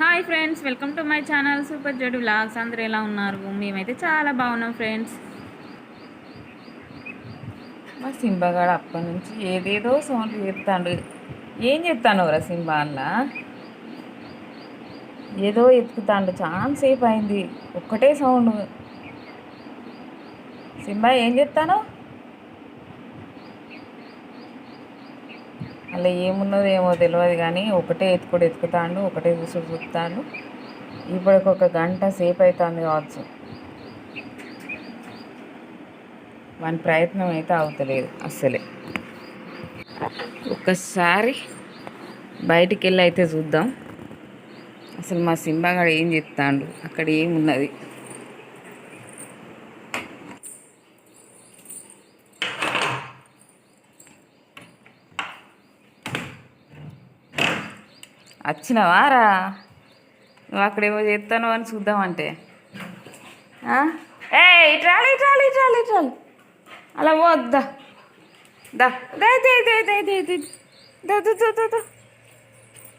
Hi friends welcome to my channel super జడు vlogs. అందరూ ఎలా ఉన్నారు? మేమైతే చాలా బాగున్నాం ఫ్రెండ్స్. మా సింబగాడు అప్పటి నుంచి ఏదేదో సౌండ్ చెప్తాడు ఏం చెప్తాను రా సింబా అలా ఏదో ఎత్తుకుతాడు. చాలాసేపు అయింది. ఒక్కటే సౌండ్ సింబా ఏం చెప్తాను అలా ఏమున్నదో ఏమో తెలియదు కానీ ఒకటే ఎత్తుకుడు ఎత్తుకుతాడు ఒకటే చూసుడు చూస్తాడు ఇప్పటికి ఒక గంట సేపు అవుతుంది కావచ్చు. వాని ప్రయత్నం అయితే అవుతలేదు అస్సలే. ఒక్కసారి బయటికి వెళ్ళి అయితే చూద్దాం. అసలు మా సింబాగాడు ఏం చెప్తాడు? అక్కడ ఏమున్నది? వచ్చినవా రా? నువ్వు అక్కడేమో చేస్తాను అని చూద్దామంటే. ఆ? ఏ ఇట్రాలి ఇట్రాలి ఇట్రాలి ఇట్రాలి అలా పోద్దా దా. దే. దే దే దే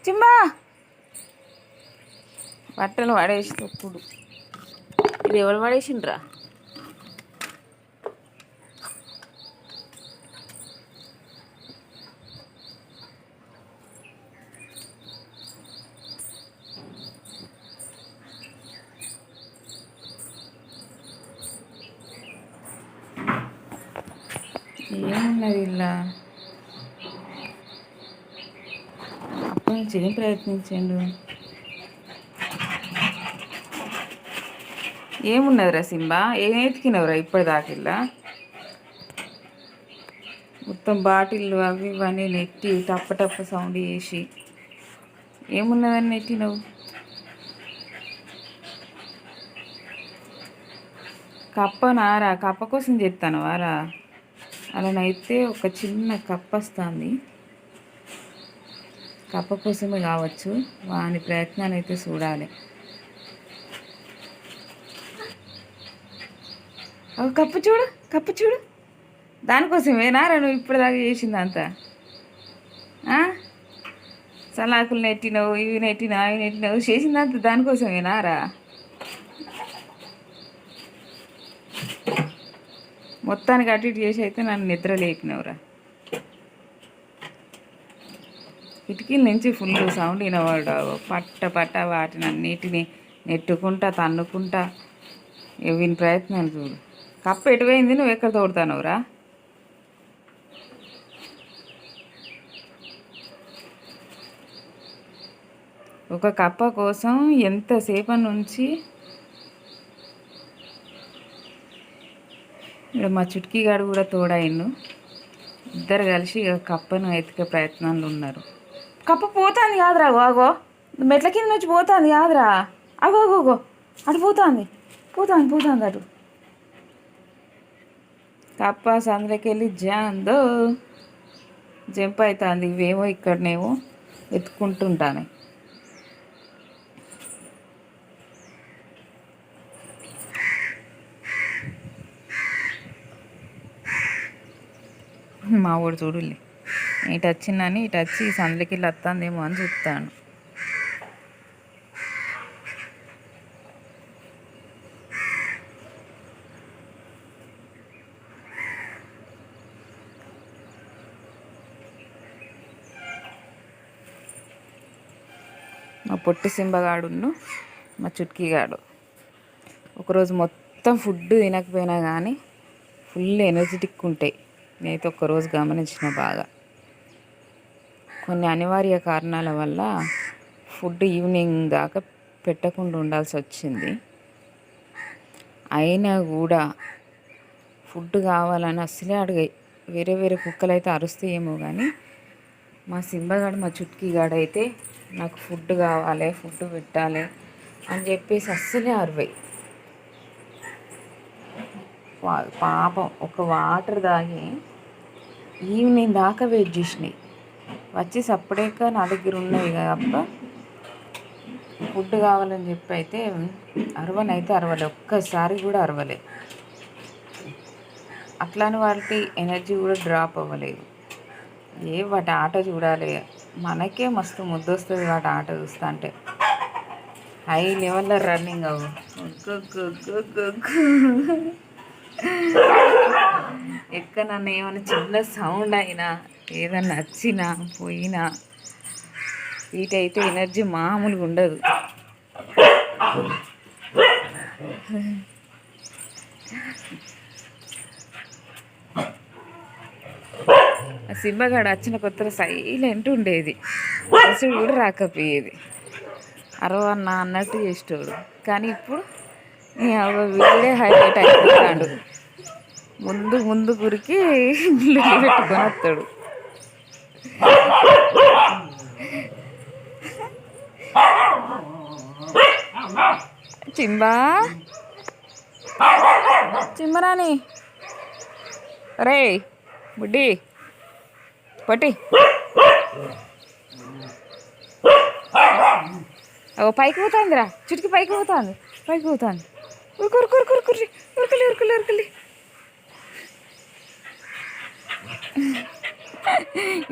చిమ్మా బట్టలు పడేసి తొక్కుడు ఇది ఎవరు పడేసిండ్రా ఏమున్నది ఇలా అప్పటి నుంచి ఏం ప్రయత్నించండు? ఏమున్నదిరా సింబా? ఏం ఎతికినవురా ఇప్పటిదాకా ఇలా మొత్తం బాటిల్లు అవి ఇవన్నీ నెట్టి టప్ప టప్ప సౌండ్ చేసి. ఏమున్నదని నెట్టినవు? కప్ప నారా కప్ప కోసం చెప్తాను వారా అలానైతే ఒక చిన్న కప్ప వస్తుంది కప్ప కోసమే కావచ్చు వాని ప్రయత్నాలు అయితే చూడాలి. ఒక కప్పు చూడు కప్పు చూడు. దానికోసమేనా నువ్వు ఇప్పటిదాకా చేసింది అంతా సలాకులు నెట్టినవు ఇవి నెట్టినా అవి నెట్టినవు చేసిందంతా దానికోసమేనారా మొత్తానికి అటు ఇటు చేసి అయితే నన్ను నిద్ర లేపినవురా. కిటికీల నుంచి ఫుల్ సౌండ్ వినవాడు పట్ట పట్ట వాటిని అన్నిటిని నెట్టుకుంటా తన్నుకుంటా. ఇక వీని ప్రయత్నాలు చూడు. కప్ప ఎటువైంది నువ్వు ఎక్కడ తోడుతానవురా? ఒక కప్ప కోసం ఎంతసేపటి నుంచి ఇక్కడ మా చుట్కీగాడు కూడా తోడైండు ఇద్దరు కలిసి ఇక కప్పను ఎతికే ప్రయత్నాలు ఉన్నారు. కప్ప పోతుంది కాదురా ఆగో మెట్ల కింద నుంచి పోతుంది కాదురా. అగో అగోగో అటు పోతుంది. పోతుంది పోతుంది అటు. కప్ప సందులోకి వెళ్ళి జాందో. జంప్ అవుతుంది ఇవేమో ఇక్కడనేమో ఎత్తుకుంటుంటాను మా వాడు చూడులే. ఇటు వచ్చిందని ఇటు వచ్చి ఈ సందులకి వెళ్ళి వస్తుందేమో అని చూస్తాను మా పొట్టి సింబగాడును మా చుట్కీగాడు. ఒకరోజు మొత్తం ఫుడ్ తినకపోయినా కానీ ఫుల్ ఎనర్జెటిక్ ఉంటాయి నేనైతే ఒక్కరోజు గమనించిన బాగా. కొన్ని అనివార్య కారణాల వల్ల ఫుడ్ ఈవినింగ్ దాకా పెట్టకుండా ఉండాల్సి వచ్చింది. అయినా కూడా ఫుడ్ కావాలని అసలే అడిగాయి వేరే వేరే కుక్కలు అయితే అరుస్తాయేమో కానీ మా సింబగాడు మా చుట్కీగాడు అయితే నాకు ఫుడ్ కావాలి ఫుడ్ పెట్టాలి అని చెప్పేసి అస్సలే అరవై. పాపం ఒక వాటర్ తాగి ఈవినింగ్ దాకా వెయిట్ చేసినాయి. వచ్చి సప్పుడేక నా దగ్గర ఉన్నాయి కదా ఫుడ్ కావాలని చెప్పి అయితే అరవనైతే అరవలే. ఒక్కసారి కూడా అరవలే. అట్లానే వాటి ఎనర్జీ కూడా డ్రాప్ అవ్వలేదు. ఏ వాటి ఆట చూడాలి. మనకే మస్తు ముద్దొస్తుంది వాటి ఆట చూస్తా అంటే. హై లెవెల్లో రన్నింగ్ అవ్వు. ఎక్కడన్నా ఏమైనా చిన్న సౌండ్ అయినా ఏదన్నా వచ్చినా పోయినా వీటైతే ఎనర్జీ మామూలుగా ఉండదు. ఆ సింహగాడు వచ్చిన కొత్తలో సైలెంట్ ఉండేది. అసలు కూడా రాకపోయేది. అరవన్న అన్నట్టు చేసేటోడు. కానీ ఇప్పుడు వీళ్ళే హైలైట్ అయిపోతాడు. ముందు ముందు గురికి ఇల్లు పెట్టుకొని వస్తాడు. చింబా? చింబరాని రే బుడ్డి. పట్టి. ఓ పైకి పోతుందిరా. చిటికి పైకి పోతుంది. పైకి పోతుంది. ఉరుకు ఉరుకు ఉరుకు ఉరుకురి ఉరుకులి ఉరుకులి ఉరుకులి.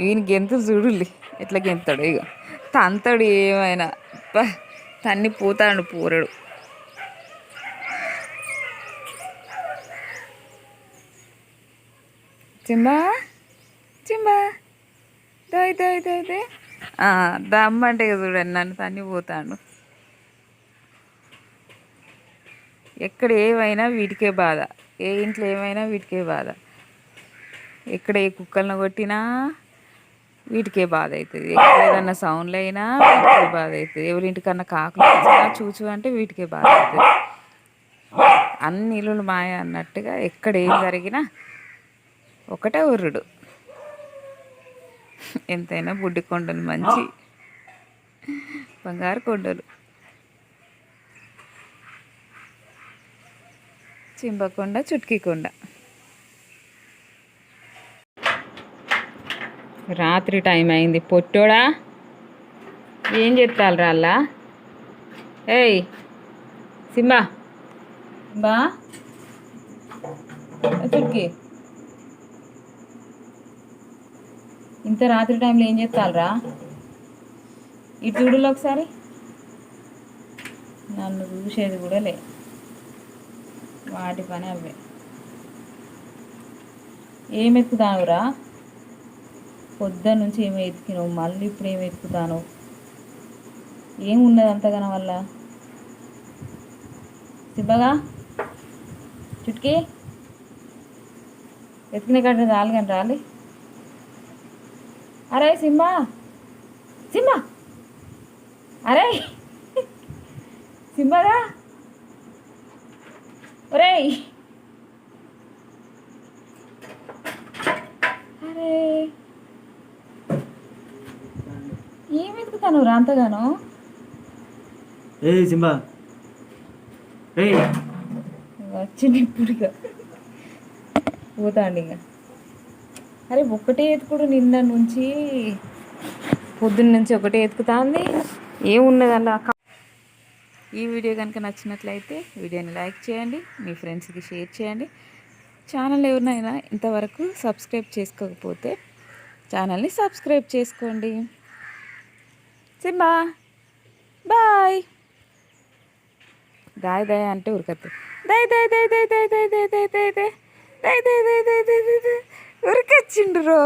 ఈయన గెంతు చూడుల్లి ఎట్లా గెంతాడు ఇక తంతాడు ఏమైనా తన్ని పోతాడు పోరడు. చింబా చింబా దోయ్ దోయ్ దోయ్ దోయ్. దమ్మంటే చూడండి నన్ను తన్ని పోతాడు. ఎక్కడ ఏమైనా వీటికే బాధ ఏ ఇంట్లో ఏమైనా వీటికే బాధ. ఎక్కడ ఏ కుక్కలను కొట్టినా వీటికే బాధ అవుతుంది. ఎక్కడ సౌండ్లు అయినా వీటికే బాధ అవుతుంది. ఎవరింటికన్నా కాకులు వచ్చినా చూచు అంటే వీటికే బాధ అవుతుంది. అన్ని ఇల్లులు మాయ అన్నట్టుగా ఎక్కడ ఏం జరిగినా ఒకటే ఉర్రుడు. ఎంతైనా బుడ్డి కొండలు మంచి బంగారు కొండలు. చింబకొండ చుట్కీ కొండ. రాత్రి టైం అయింది. పొట్టోడా? ఏం చెప్తారు రాళ్ళా ఏయ్ సింబా. సింబా? చుట్కీ ఇంత రాత్రి టైంలో ఏం చేస్తారా ఇటు చూడులో ఒకసారి. నన్ను చూసేది కూడా లే. వాటి పని అవే. ఏం ఎత్తుకుతానురా పొద్దు నుంచి ఏమి ఎత్తుకినావు మళ్ళీ ఇప్పుడు ఏమి ఎత్తుకుతాను ఏం ఉన్నది అంతగానం వల్ల? సిబ్బగా చుట్కీ ఎత్తుకునే కట్ట రాలి కానీ రాలి. అరే సింబా సింబా అరే సింబాగా ఒరేయ్ అరే ఏం వెతుకుతాను రా అంతగాను. ఏయ్ సింబా. ఏయ్ వచ్చింది ఇప్పుడు ఇక పోతాండి ఇక. అరే ఒకటే ఎత్తుకుడు నిన్న నుంచి. పొద్దున్న నుంచి ఒకటే ఎత్తుకుతాంది ఏమున్నది అలా ఈ వీడియో కనుక నచ్చినట్లయితే వీడియోని లైక్ చేయండి మీ ఫ్రెండ్స్కి షేర్ చేయండి. ఛానల్ ఎవరినైనా ఇంతవరకు సబ్స్క్రైబ్ చేసుకోకపోతే ఛానల్ని సబ్స్క్రైబ్ చేసుకోండి. సింబా బాయ్ దాయ్ దాయ్ అంటే ఉరకద్దు దాయ్ దాయ్ దాయ్ దాయ్ దాయ్ దాయ్ దాయ్ దాయ్ దాయ్ దాయ్ దాయ్ దాయ్ దాయ్ దాయ్ దాయ్ దాయ్ ఉరికొచ్చిండు రో